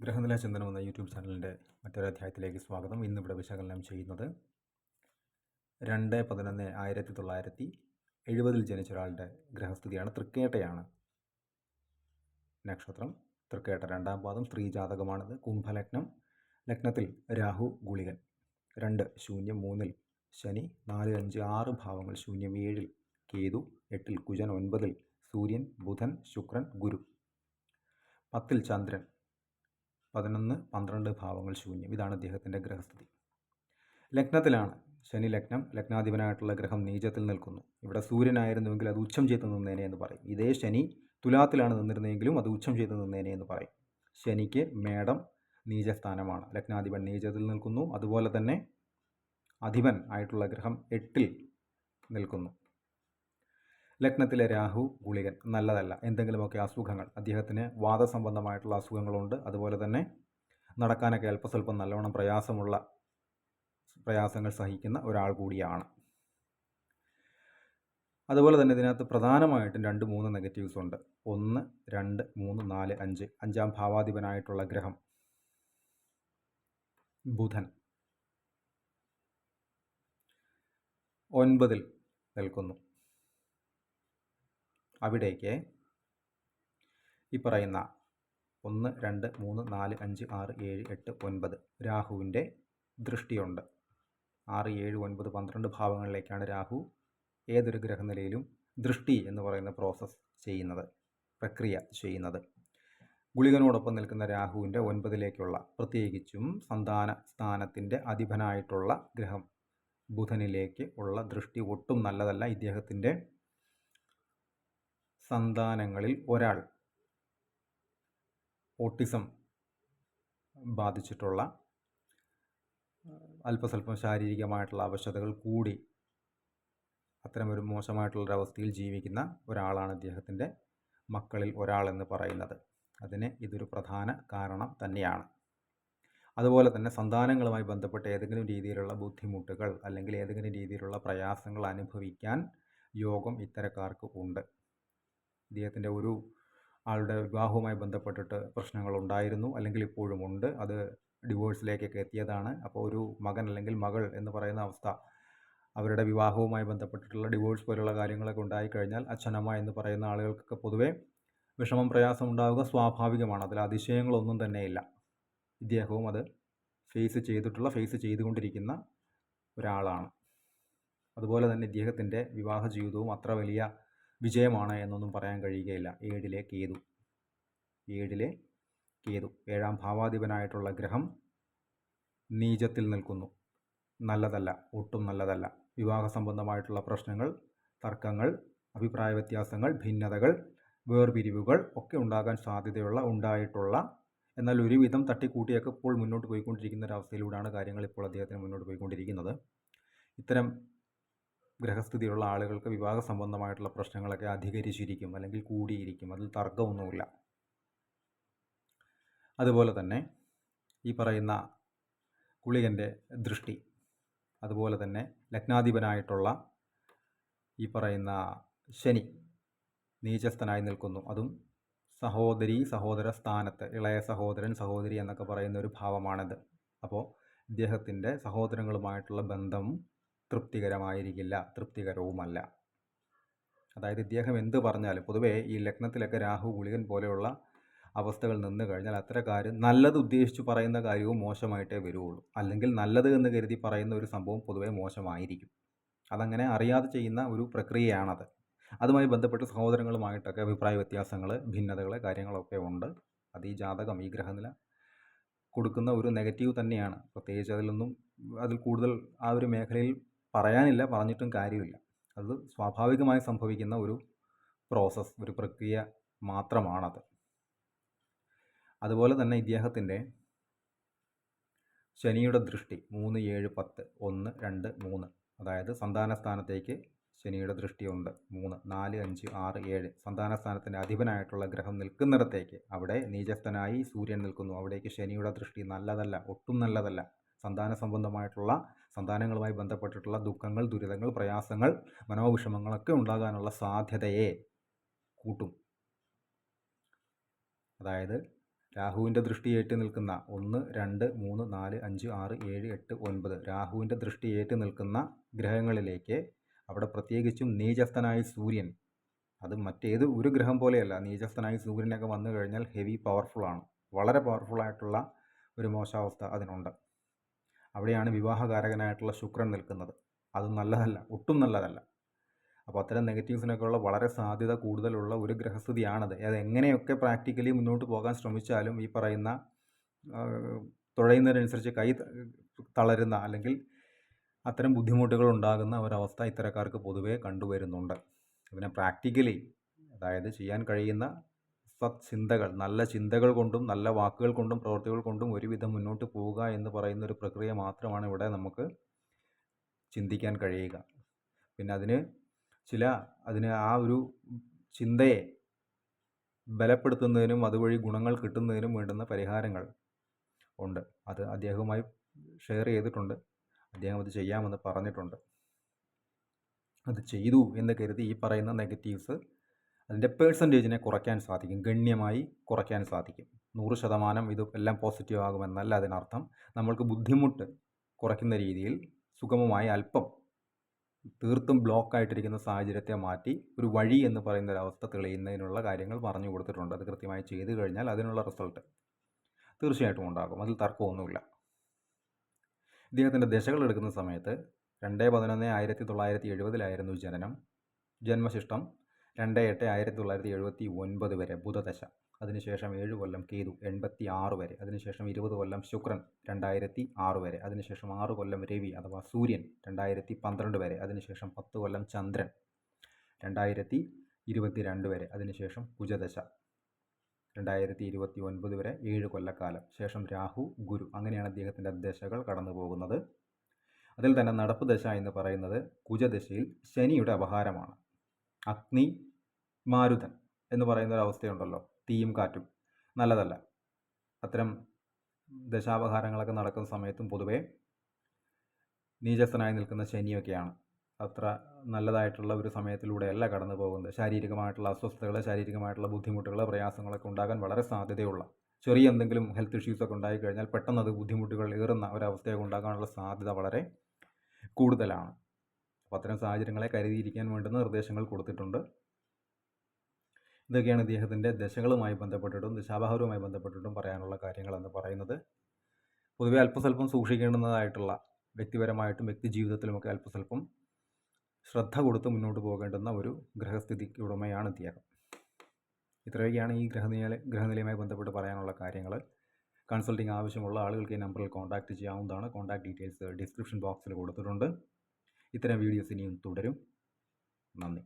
ഗ്രഹനില ചിന്തനം എന്ന യൂട്യൂബ് ചാനലിന്റെ മറ്റൊരു അധ്യായത്തിലേക്ക് സ്വാഗതം. ഇന്നിവിടെ വിശകലനം ചെയ്യുന്നത് രണ്ട് പതിനൊന്ന് ആയിരത്തി തൊള്ളായിരത്തി എഴുപതിൽ ജനിച്ച ഒരാളുടെ ഗ്രഹസ്ഥിതിയാണ് തൃക്കേട്ടയാണ്. നക്ഷത്രം തൃക്കേട്ട രണ്ടാം പാദം സ്ത്രീ ജാതകമാണിത് കുംഭലഗ്നം ലഗ്നത്തിൽ രാഹു ഗുളികൻ. രണ്ട് ശൂന്യം മൂന്നിൽ ശനി നാല് അഞ്ച് ആറ് ഭാവങ്ങൾ ശൂന്യം ഏഴിൽ കേതു എട്ടിൽ കുജൻ ഒൻപതിൽ സൂര്യൻ ബുധൻ ശുക്രൻ ഗുരു. പത്തിൽ ചന്ദ്രൻ പതിനൊന്ന് പന്ത്രണ്ട് ഭാവങ്ങൾ ശൂന്യം. ഇതാണ് അദ്ദേഹത്തിന്റെ ഗ്രഹസ്ഥിതി. ലഗ്നത്തിലാണ്. ശനി ലഗ്നം ലഗ്നാധിപനായിട്ടുള്ള ഗ്രഹം നീചത്തിൽ നിൽക്കുന്നു. ഇവിടെ സൂര്യനായിരുന്നുവെങ്കിൽ അത് ഉച്ചം ചെയ്ത് നിന്നേനെ എന്ന് പറയും. ഇതേ ശനി തുലാത്തിലാണ് നിന്നിരുന്നതെങ്കിലും അത് ഉച്ചം ചെയ്ത് നിന്നേനെ എന്ന് പറയും. ശനിക്ക് മേടം നീചസ്ഥാനമാണ്. ലഗ്നാധിപൻ നീചത്തിൽ നിൽക്കുന്നു. അതുപോലെ തന്നെ അധിപൻ ആയിട്ടുള്ള ഗ്രഹം എട്ടിൽ നിൽക്കുന്നു. ലഗ്നത്തിലെ രാഹു ഗുളികൻ നല്ലതല്ല. എന്തെങ്കിലുമൊക്കെ അസുഖങ്ങൾ. അദ്ദേഹത്തിന് വാദസംബന്ധമായിട്ടുള്ള അസുഖങ്ങളുണ്ട്. അതുപോലെ തന്നെ നടക്കാനൊക്കെ അല്പസ്വല്പം നല്ലവണ്ണം പ്രയാസമുള്ള പ്രയാസങ്ങൾ സഹിക്കുന്ന ഒരാൾ കൂടിയാണ്. അതുപോലെ തന്നെ ഇതിനകത്ത് പ്രധാനമായിട്ടും രണ്ട് മൂന്ന് നെഗറ്റീവ്സ് ഉണ്ട്. ഒന്ന് രണ്ട് മൂന്ന് നാല് അഞ്ച്. അഞ്ചാം ഭാവാധിപനായിട്ടുള്ള ഗ്രഹം ബുധൻ. ഒൻപതിൽ നിൽക്കുന്നു. അവിടേക്ക് ഈ പറയുന്ന ഒന്ന് രണ്ട് മൂന്ന് നാല് അഞ്ച് ആറ് ഏഴ് എട്ട് ഒൻപത് രാഹുവിന്റെ ദൃഷ്ടിയുണ്ട്. ആറ് ഏഴ് ഒൻപത് പന്ത്രണ്ട് ഭാവങ്ങളിലേക്കാണ് രാഹു ഏതൊരു ഗ്രഹനിലയിലും ദൃഷ്ടി എന്ന് പറയുന്ന പ്രോസസ്സ് ചെയ്യുന്നത് പ്രക്രിയ ചെയ്യുന്നത്. ഗുളികനോടൊപ്പം നിൽക്കുന്ന രാഹുവിന്റെ ഒൻപതിലേക്കുള്ള പ്രത്യേകിച്ചും സന്താന സ്ഥാനത്തിന്റെ അധിപനായിട്ടുള്ള ഗ്രഹം ബുധനിലേക്ക് ഉള്ള ദൃഷ്ടി ഒട്ടും നല്ലതല്ല. ഇദ്ദേഹത്തിന്റെ സന്താനങ്ങളിൽ ഒരാൾ ഓട്ടിസം ബാധിച്ചിട്ടുള്ള അല്പസ്വല്പം ശാരീരികമായിട്ടുള്ള അവശതകൾ കൂടി അത്തരമൊരു മോശമായിട്ടുള്ളൊരവസ്ഥയിൽ ജീവിക്കുന്ന ഒരാളാണ് ഇദ്ദേഹത്തിന്റെ മക്കളിൽ ഒരാളെന്ന് പറയുന്നത്. അതിന് ഇതൊരു പ്രധാന കാരണം തന്നെയാണ്. അതുപോലെ തന്നെ സന്താനങ്ങളുമായി ബന്ധപ്പെട്ട് ഏതെങ്കിലും രീതിയിലുള്ള ബുദ്ധിമുട്ടുകൾ അല്ലെങ്കിൽ ഏതെങ്കിലും രീതിയിലുള്ള പ്രയാസങ്ങൾ അനുഭവിക്കാൻ യോഗം ഇത്തരക്കാർക്ക് ഉണ്ട്. ഇദ്ദേഹത്തിന്റെ ഒരു ആളുടെ വിവാഹവുമായി ബന്ധപ്പെട്ടിട്ട് പ്രശ്നങ്ങളുണ്ടായിരുന്നു അല്ലെങ്കിൽ ഇപ്പോഴും ഉണ്ട്. അത് ഡിവോഴ്സിലേക്കൊക്കെ എത്തിയതാണ്. അപ്പോൾ ഒരു മകൻ അല്ലെങ്കിൽ മകൾ എന്ന് പറയുന്ന അവസ്ഥ അവരുടെ വിവാഹവുമായി ബന്ധപ്പെട്ടിട്ടുള്ള ഡിവോഴ്സ് പോലുള്ള കാര്യങ്ങളൊക്കെ ഉണ്ടായിക്കഴിഞ്ഞാൽ അച്ഛനമ്മ എന്ന് പറയുന്ന ആളുകൾക്കൊക്കെ പൊതുവേ വിഷമം പ്രയാസം ഉണ്ടാവുക സ്വാഭാവികമാണ്. അതിൽ അതിശയങ്ങളൊന്നും തന്നെയില്ല ഇദ്ദേഹവും അത് ഫേസ് ചെയ്തിട്ടുള്ള ഫേസ് ചെയ്തുകൊണ്ടിരിക്കുന്ന ഒരാളാണ്. അതുപോലെ തന്നെ ഇദ്ദേഹത്തിന്റെ വിവാഹ ജീവിതവും അത്ര വലിയ വിജയമാണ് എന്നൊന്നും പറയാൻ കഴിയുകയില്ല. ഏഴിലെ കേതു. ഏഴിലെ കേതു. ഏഴാം ഭാവാധിപനായിട്ടുള്ള ഗ്രഹം നീചത്തിൽ നിൽക്കുന്നു. നല്ലതല്ല ഒട്ടും നല്ലതല്ല. വിവാഹ സംബന്ധമായിട്ടുള്ള പ്രശ്നങ്ങൾ തർക്കങ്ങൾ അഭിപ്രായ വ്യത്യാസങ്ങൾ ഭിന്നതകൾ വേർപിരിവുകൾ ഒക്കെ ഉണ്ടാകാൻ സാധ്യതയുള്ള ഉണ്ടായിട്ടുള്ള എന്നാൽ ഒരുവിധം തട്ടിക്കൂട്ടിയൊക്കെ ഇപ്പോൾ മുന്നോട്ട് പോയിക്കൊണ്ടിരിക്കുന്ന ഒരവസ്ഥയിലൂടെയാണ് കാര്യങ്ങൾ ഇപ്പോൾ അദ്ദേഹത്തിന് മുന്നോട്ട് പോയിക്കൊണ്ടിരിക്കുന്നത്. ഇത്തരം ഗ്രഹസ്ഥിതിയുള്ള ആളുകൾക്ക് വിവാഹ സംബന്ധമായിട്ടുള്ള പ്രശ്നങ്ങളൊക്കെ അധികരിച്ചിരിക്കും അല്ലെങ്കിൽ കൂടിയിരിക്കും. അതിൽ തർക്കമൊന്നുമില്ല. അതുപോലെ തന്നെ ഈ പറയുന്ന കുളികന്റെ ദൃഷ്ടി അതുപോലെ തന്നെ ലഗ്നാധിപനായിട്ടുള്ള ഈ പറയുന്ന ശനി നീചസ്ഥനായി നിൽക്കുന്നു. അതും സഹോദരി സഹോദര സ്ഥാനത്ത് ഇളയ സഹോദരൻ സഹോദരി എന്നൊക്കെ പറയുന്ന ഒരു ഭാവമാണിത്. അപ്പോൾ ഇദ്ദേഹത്തിന്റെ സഹോദരങ്ങളുമായിട്ടുള്ള ബന്ധം തൃപ്തികരമായിരിക്കില്ല തൃപ്തികരവുമല്ല. അതായത് ഇദ്ദേഹം എന്ത് പറഞ്ഞാലും പൊതുവേ ഈ ലഗ്നത്തിലൊക്കെ രാഹു ഗുളികൻ പോലെയുള്ള അവസ്ഥകൾ നിന്ന് കഴിഞ്ഞാൽ അത്തരക്കാർ നല്ലത് ഉദ്ദേശിച്ച് പറയുന്ന കാര്യവും മോശമായിട്ടേ വരുള്ളൂ അല്ലെങ്കിൽ നല്ലത് എന്ന് കരുതി പറയുന്ന ഒരു സംഭവം പൊതുവേ മോശമായിരിക്കും. അതങ്ങനെ അറിയാതെ ചെയ്യുന്ന ഒരു പ്രക്രിയയാണത്. അതുമായി ബന്ധപ്പെട്ട് സഹോദരങ്ങളുമായിട്ടൊക്കെ അഭിപ്രായ വ്യത്യാസങ്ങൾ ഭിന്നതകൾ കാര്യങ്ങളൊക്കെ ഉണ്ട്. അത് ഈ ജാതകം ഈ ഗ്രഹനില കൊടുക്കുന്ന ഒരു നെഗറ്റീവ് തന്നെയാണ്. പ്രത്യേകിച്ച് അതിലൊന്നും അതിൽ കൂടുതൽ ആ ഒരു മേഖലയിൽ പറയാനില്ല പറഞ്ഞിട്ടും കാര്യമില്ല. അത് സ്വാഭാവികമായി സംഭവിക്കുന്ന ഒരു പ്രോസസ്സ് ഒരു പ്രക്രിയ മാത്രമാണത്. അതുപോലെ തന്നെ ഇദ്ദേഹത്തിന്റെ ശനിയുടെ ദൃഷ്ടി മൂന്ന് ഏഴ് പത്ത് ഒന്ന് രണ്ട് മൂന്ന്. അതായത് സന്താന സ്ഥാനത്തേക്ക് ശനിയുടെ ദൃഷ്ടിയുണ്ട്. മൂന്ന് നാല് അഞ്ച് ആറ് ഏഴ്. സന്താന സ്ഥാനത്തിന്റെ അധിപനായിട്ടുള്ള ഗ്രഹം നിൽക്കുന്നിടത്തേക്ക് അവിടെ നീചസ്ഥനായി സൂര്യൻ നിൽക്കുന്നു. അവിടേക്ക് ശനിയുടെ ദൃഷ്ടി നല്ലതല്ല ഒട്ടും നല്ലതല്ല. സന്താന സംബന്ധമായിട്ടുള്ള സന്താനങ്ങളുമായി ബന്ധപ്പെട്ടിട്ടുള്ള ദുഃഖങ്ങൾ ദുരിതങ്ങൾ പ്രയാസങ്ങൾ മനോവിഷമങ്ങളൊക്കെ ഉണ്ടാകാനുള്ള സാധ്യതയെ കൂട്ടും. അതായത് രാഹുവിന്റെ ദൃഷ്ടി ഏറ്റു നിൽക്കുന്ന ഒന്ന് രണ്ട് മൂന്ന് നാല് അഞ്ച് ആറ് ഏഴ് എട്ട് ഒൻപത് രാഹുവിന്റെ ദൃഷ്ടി ഏറ്റു നിൽക്കുന്ന ഗ്രഹങ്ങളിലേക്ക് അവിടെ പ്രത്യേകിച്ചും നീചസ്ഥനായ സൂര്യൻ അത് മറ്റേത് ഒരു ഗ്രഹം പോലെയല്ല. നീചസ്ഥനായ സൂര്യനൊക്കെ വന്നു കഴിഞ്ഞാൽ ഹെവി പവർഫുള്ളാണ് വളരെ പവർഫുള്ളായിട്ടുള്ള ഒരു മോശാവസ്ഥ അതിനുണ്ട്. അവിടെയാണ് വിവാഹകാരകനായിട്ടുള്ള ശുക്രൻ നിൽക്കുന്നത്. അത് നല്ലതല്ല ഒട്ടും നല്ലതല്ല. അപ്പോൾ അത്തരം നെഗറ്റീവ്സിനൊക്കെയുള്ള വളരെ സാധ്യത കൂടുതലുള്ള ഒരു ഗ്രഹസ്ഥിതിയാണത്. അത് എങ്ങനെയൊക്കെ പ്രാക്ടിക്കലി മുന്നോട്ട് പോകാൻ ശ്രമിച്ചാലും ഈ പറയുന്ന തുഴയുന്നതിനനുസരിച്ച് കൈ തളരുന്ന അല്ലെങ്കിൽ അത്തരം ബുദ്ധിമുട്ടുകൾ ഉണ്ടാകുന്ന ഒരവസ്ഥ ഇത്തരക്കാർക്ക് പൊതുവേ കണ്ടുവരുന്നുണ്ട്. പിന്നെ പ്രാക്ടിക്കലി അതായത് ചെയ്യാൻ കഴിയുന്ന സത് ചിന്തകൾ നല്ല ചിന്തകൾ കൊണ്ടും നല്ല വാക്കുകൾ കൊണ്ടും പ്രവൃത്തികൾ കൊണ്ടും ഒരുവിധം മുന്നോട്ട് പോവുക എന്ന് പറയുന്ന ഒരു പ്രക്രിയ മാത്രമാണ് ഇവിടെ നമുക്ക് ചിന്തിക്കാൻ കഴിയുക. പിന്നെ അതിന് ചില അതിന് ആ ഒരു ചിന്തയെ ബലപ്പെടുത്തുന്നതിനും അതുവഴി ഗുണങ്ങൾ കിട്ടുന്നതിനും വേണ്ടുന്ന പരിഹാരങ്ങൾ ഉണ്ട്. അത് അദ്ദേഹവുമായി ഷെയർ ചെയ്തിട്ടുണ്ട്. അദ്ദേഹം അത് ചെയ്യാമെന്ന് പറഞ്ഞിട്ടുണ്ട്. അത് ചെയ്തു എന്ന് കരുതി ഈ പറയുന്ന നെഗറ്റീവ്സ് അതിന്റെ പേഴ്സന്റേജിനെ കുറയ്ക്കാൻ സാധിക്കും. ഗണ്യമായി കുറയ്ക്കാൻ സാധിക്കും. നൂറ് ശതമാനം ഇത് എല്ലാം പോസിറ്റീവ് ആകുമെന്നല്ല അതിനർത്ഥം. നമ്മൾക്ക് ബുദ്ധിമുട്ട് കുറയ്ക്കുന്ന രീതിയിൽ സുഗമമായി അല്പം തീർത്തും ബ്ലോക്ക് ആയിട്ടിരിക്കുന്ന സാഹചര്യത്തെ മാറ്റി ഒരു വഴി എന്ന് പറയുന്ന ഒരു അവസ്ഥ തെളിയുന്നതിനുള്ള കാര്യങ്ങൾ പറഞ്ഞു കൊടുത്തിട്ടുണ്ട്. അത് കൃത്യമായി ചെയ്തു കഴിഞ്ഞാൽ അതിനുള്ള റിസൾട്ട് തീർച്ചയായിട്ടും ഉണ്ടാകും. അതിൽ തർക്കമൊന്നുമില്ല. ഇദ്ദേഹത്തിന്റെ ദശകൾ എടുക്കുന്ന സമയത്ത് രണ്ട് പതിനൊന്ന് ആയിരത്തി തൊള്ളായിരത്തി എഴുപതിലായിരുന്നു ജനനം. ജന്മശിഷ്ടം രണ്ട് എട്ട് ആയിരത്തി തൊള്ളായിരത്തി എഴുപത്തി ഒൻപത് വരെ ബുധദശ അതിനുശേഷം ഏഴ് കൊല്ലം കേതു എൺപത്തി ആറ് വരെ. അതിനുശേഷം ഇരുപത് കൊല്ലം ശുക്രൻ രണ്ടായിരത്തി ആറ് വരെ. അതിനുശേഷം ആറ് കൊല്ലം രവി അഥവാ സൂര്യൻ രണ്ടായിരത്തി പന്ത്രണ്ട് വരെ. അതിനുശേഷം പത്ത് കൊല്ലം ചന്ദ്രൻ രണ്ടായിരത്തി ഇരുപത്തി രണ്ട് വരെ. അതിനുശേഷം കുജദശ രണ്ടായിരത്തി ഇരുപത്തി ഒൻപത് വരെ ഏഴ് കൊല്ലക്കാലം. ശേഷം രാഹു ഗുരു അങ്ങനെയാണ് അദ്ദേഹത്തിന്റെ ദശകൾ കടന്നു പോകുന്നത്. അതിൽ തന്നെ നടപ്പ് ദശ എന്ന് പറയുന്നത് കുജദശയിൽ ശനിയുടെ അപഹാരമാണ്. അഗ്നി മാരുതൻ എന്ന് പറയുന്ന ഒരു അവസ്ഥയുണ്ടല്ലോ തീയും കാറ്റും. നല്ലതല്ല. അത്തരം ദശാപഹാരങ്ങളൊക്കെ നടക്കുന്ന സമയത്തും പൊതുവേ നീചസ്ഥനായി നിൽക്കുന്ന ശനിയൊക്കെയാണ്. അത്ര നല്ലതായിട്ടുള്ള ഒരു സമയത്തിലൂടെയല്ല കടന്നു പോകുന്നത്. ശാരീരികമായിട്ടുള്ള അസ്വസ്ഥതകൾ ശാരീരികമായിട്ടുള്ള ബുദ്ധിമുട്ടുകൾ പ്രയാസങ്ങളൊക്കെ ഉണ്ടാകാൻ വളരെ സാധ്യതയുള്ള ചെറിയ എന്തെങ്കിലും ഹെൽത്ത് ഇഷ്യൂസൊക്കെ ഉണ്ടായിക്കഴിഞ്ഞാൽ പെട്ടെന്ന് അത് ബുദ്ധിമുട്ടുകൾ ഏറുന്ന ഒരവസ്ഥയൊക്കെ ഉണ്ടാകാനുള്ള സാധ്യത വളരെ കൂടുതലാണ്. അപ്പോൾ അത്തരം സാഹചര്യങ്ങളെ കരുതിയിരിക്കാൻ വേണ്ടുന്ന നിർദ്ദേശങ്ങൾ കൊടുത്തിട്ടുണ്ട്. ഇതൊക്കെയാണ് ഇദ്ദേഹത്തിന്റെ ദശകളുമായി ബന്ധപ്പെട്ടിട്ടും ദശാബാഹുരവുമായി ബന്ധപ്പെട്ടിട്ടും പറയാനുള്ള കാര്യങ്ങളെന്ന് പറയുന്നത്. പൊതുവെ അല്പസ്വല്പം സൂക്ഷിക്കേണ്ടുന്നതായിട്ടുള്ള വ്യക്തിപരമായിട്ടും വ്യക്തി ജീവിതത്തിലുമൊക്കെ അല്പസ്വല്പം ശ്രദ്ധ കൊടുത്ത് മുന്നോട്ട് പോകേണ്ടുന്ന ഒരു ഗ്രഹസ്ഥിതിക്ക് ഉടമയാണ് ഇദ്ദേഹം. ഇത്രയൊക്കെയാണ് ഈ ഗ്രഹനില ഗ്രഹനിലയുമായി ബന്ധപ്പെട്ട് പറയാനുള്ള കാര്യങ്ങൾ. കൺസൾട്ടിംഗ് ആവശ്യമുള്ള ആളുകൾക്ക് ഈ നമ്പറിൽ കോൺടാക്റ്റ് ചെയ്യാവുന്നതാണ്. കോൺടാക്ട് ഡീറ്റെയിൽസ് ഡിസ്ക്രിപ്ഷൻ ബോക്സിൽ കൊടുത്തിട്ടുണ്ട്. ഇത്തരം വീഡിയോസ് ഇനിയും തുടരും. നന്ദി.